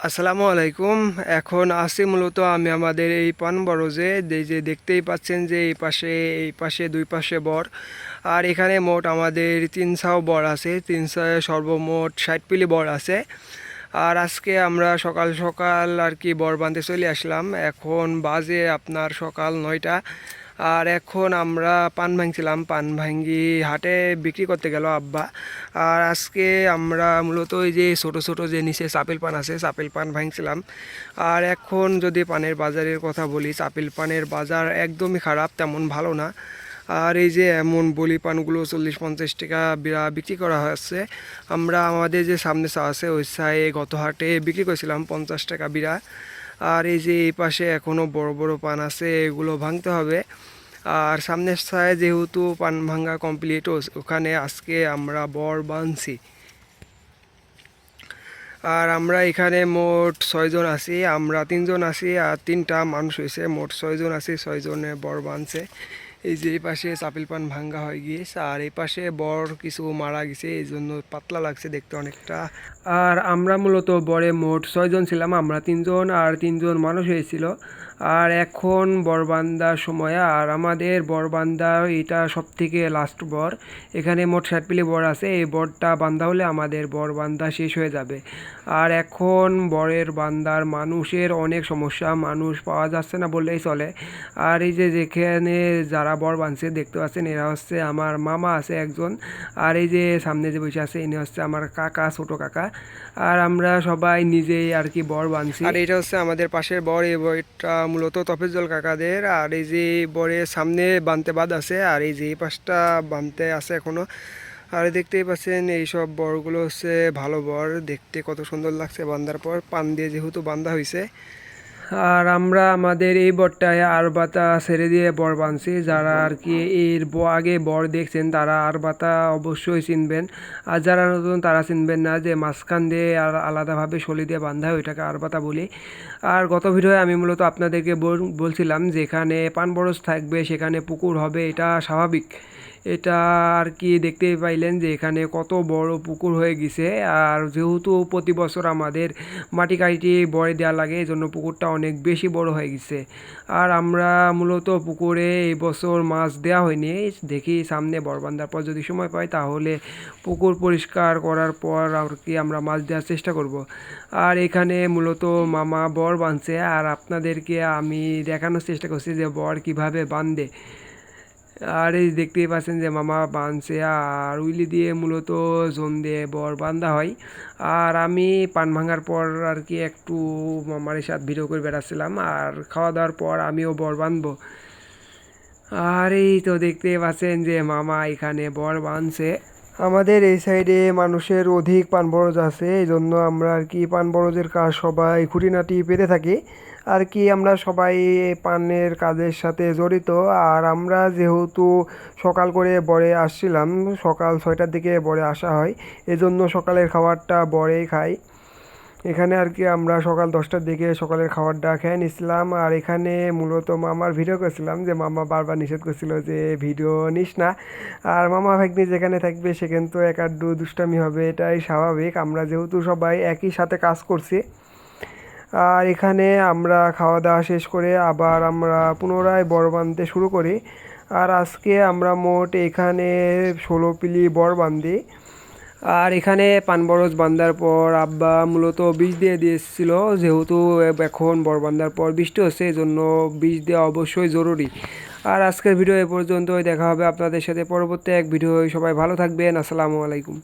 আসসালামু আলাইকুম। এখন আছি মূলত আমি আমাদের এই পান বরজে এই যে দেখতেই পাচ্ছেন যে এই পাশে এই পাশে, দুই পাশে বর। আর এখানে মোট আমাদের তিনশাও বর আছে। তিনশো সর্বমোট ষাট পিলি বর আছে। আর আজকে আমরা সকাল সকাল আর কি বর বাঁধতে চলে আসলাম। এখন বাজে আপনার সকাল নয়টা। আর এখন আমরা পান ভাঙছিলাম, পান ভাঙ্গি হাটে বিক্রি করতে গেল আব্বা। আর আজকে আমরা মূলত ওই যে ছোটো ছোটো যে নিচে চাপেল পান আছে, চাপেল পান ভাঙছিলাম। আর এখন যদি পানের বাজারের কথা বলি, চাপেল পানের বাজার একদমই খারাপ, তেমন ভালো না। আর এই যে এমন বলি পানগুলো চল্লিশ, পঞ্চাশ টাকা বিক্রি করা হচ্ছে। আমরা আমাদের যে সামনে চা আছে, ওই চায়ে গত হাটে বিক্রি করেছিলাম পঞ্চাশ টাকা বিরা। আর এই যে এই পাশে এখনও বড় বড় পান আছে, এগুলো ভাঙতে হবে। আর সামনের ছায় যেহেতু পান ভাঙ্গা কমপ্লিট ওখানে আজকে আমরা বর বাঁধছি আর আমরা এখানে মোট ছয়জন আছি, আমরা তিনজন আছি আর তিনটা মানুষ হয়েছে মোট ছয়জন আছি ছয়জনে বর বাঁধছে এই যে এই পাশে চাপিল পান ভাঙ্গা হয়ে গিয়েছে, আর এই পাশে বর কিছু মারা গেছে, এই জন্য পাতলা লাগছে দেখতে অনেকটা। আর আমরা মূলত বরে মোট ছয়জন ছিলাম, আমরা তিনজন আর তিনজন মানুষ হয়েছিল। আর এখন বরবান্দার সময়, আর আমাদের বরবান্দা এটা সব থেকে লাস্ট বর। এখানে মোট ষাট বর আছে, এই বরটা বান্দা হলে আমাদের বর বরবান্দা শেষ হয়ে যাবে। আর এখন বরের বান্দার মানুষের অনেক সমস্যা, মানুষ পাওয়া যাচ্ছে না বললেই চলে। আর এই যে যেখানে যারা বর বাঁধছে দেখতে পাচ্ছেন, এরা হচ্ছে আমার মামা আছে একজন, আর এই যে সামনে যে বসে আছে, ইনি হচ্ছে আমার কাকা, ছোট কাকা, আর আমরা সবাই নিজেই আর কি বর বাঁধছি আর এটা হচ্ছে আমাদের পাশের বর, এই বইটা মূলত তফিজল কাকাদের, আর এই যে বরের সামনে বানতে বাদ আছে, আর এই যে এই পাশটা বানতে আছে এখনও, আর দেখতেই পাচ্ছেন এইসব বরগুলো হচ্ছে ভালো বর, দেখতে কত সুন্দর লাগছে বান্দার পর, পান দিয়ে যেহেতু বান্ধা হয়েছে আর আমরা আমাদের এই বরটায় আর বাতা ছেড়ে দিয়ে বর বাঁধছি যারা আর কি এর আগে বর দেখছেন, তারা আর বাতা অবশ্যই চিনবেন। আর যারা নতুন, তারা চিনবেন না যে মাঝখান দিয়ে আর আলাদাভাবে শলি দিয়ে বান্ধা হয়, ওইটাকে আর বাতা বলি। আর গত ভিডিওয়ে আমি মূলত আপনাদেরকে বল- বলছিলাম যেখানে পান বরজ থাকবে, সেখানে পুকুর হবে, এটা স্বাভাবিক। এটা আর কি দেখতেই পাইলেন যে এখানে কত বড় পুকুর হয়ে গেছে। আর যেহেতু প্রতি বছর আমাদের মাটি কাটি বড়ে দেওয়া লাগে এই জন্য পুকুরটা অনেক বেশি বড় হয়ে গেছে। আর আমরা মূলত পুকুরে এই বছর মাছ দেওয়া হয়নি। দেখি সামনে বরবান্ধার পর যদি সময় পাই, তাহলে পুকুর পরিষ্কার করার পর আর কি আমরা মাছ দেওয়ার চেষ্টা করব। আর এখানে মূলত মামা বর বাঁধছে। আর আপনাদেরকে আমি দেখানোর চেষ্টা করছি যে বর কীভাবে বাঁধে। আর এই দেখতেই পাচ্ছেন যে মামা বাঁধছে আর উইলি দিয়ে মূলত জোন দিয়ে বর বান্ধা হয়। আর আমি পান ভাঙার পর আর কি একটু মামার সাথে ভিডিও করে বেড়াচ্ছিলাম আর খাওয়া দাওয়ার পর আমিও বর বাঁধবো আর এই তো দেখতে পাচ্ছেন যে মামা এখানে বর বাঁধছে আমাদের এই সাইডে মানুষের অধিক পান বরজ আছে এই জন্য আমরা আর কি পান বরজের কাজ সবাই খুঁটিনাটি পেতে থাকি। আর কি আমরা সবাই পানের কাজের সাথে জড়িত, আর আমরা যেহেতু সকাল করে বরে আসছিলাম, সকাল ছয়টার দিকে বরে আসা হয়, এজন্য সকালের খাবারটা বরেই খাই। এখানে আর কি আমরা সকাল দশটার দিকে সকালের খাবারটা খেয়ে নিছিলাম, আর এখানে মূলত মামার ভিডিও করছিলাম যে মামা বারবার নিষেধ করছিল যে ভিডিও নিস না। আর মামা ভাগ্নি যেখানে থাকবে সেখানে তো এক আধটু দুষ্টামি হবে, এটাই স্বাভাবিক। আমরা যেহেতু সবাই একই সাথে কাজ করছি। আর এখানে আমরা খাওয়া দাওয়া শেষ করে আবার আমরা পুনরায় বড় বাঁধতে শুরু করি। আর আজকে আমরা মোট এখানে ষোলো পিলি বড় বান্ধি আর এখানে পানবরজ বান্দার পর আব্বা মূলত বীজ দিয়ে দিয়েছিল, যেহেতু এখন বর বান্দার পর বৃষ্টি হচ্ছে এই জন্য বীজ দেওয়া অবশ্যই জরুরি। আর আজকের ভিডিও এ পর্যন্তই, দেখা হবে আপনাদের সাথে পরবর্তী এক ভিডিও সবাই ভালো থাকবেন, আসসালামু আলাইকুম।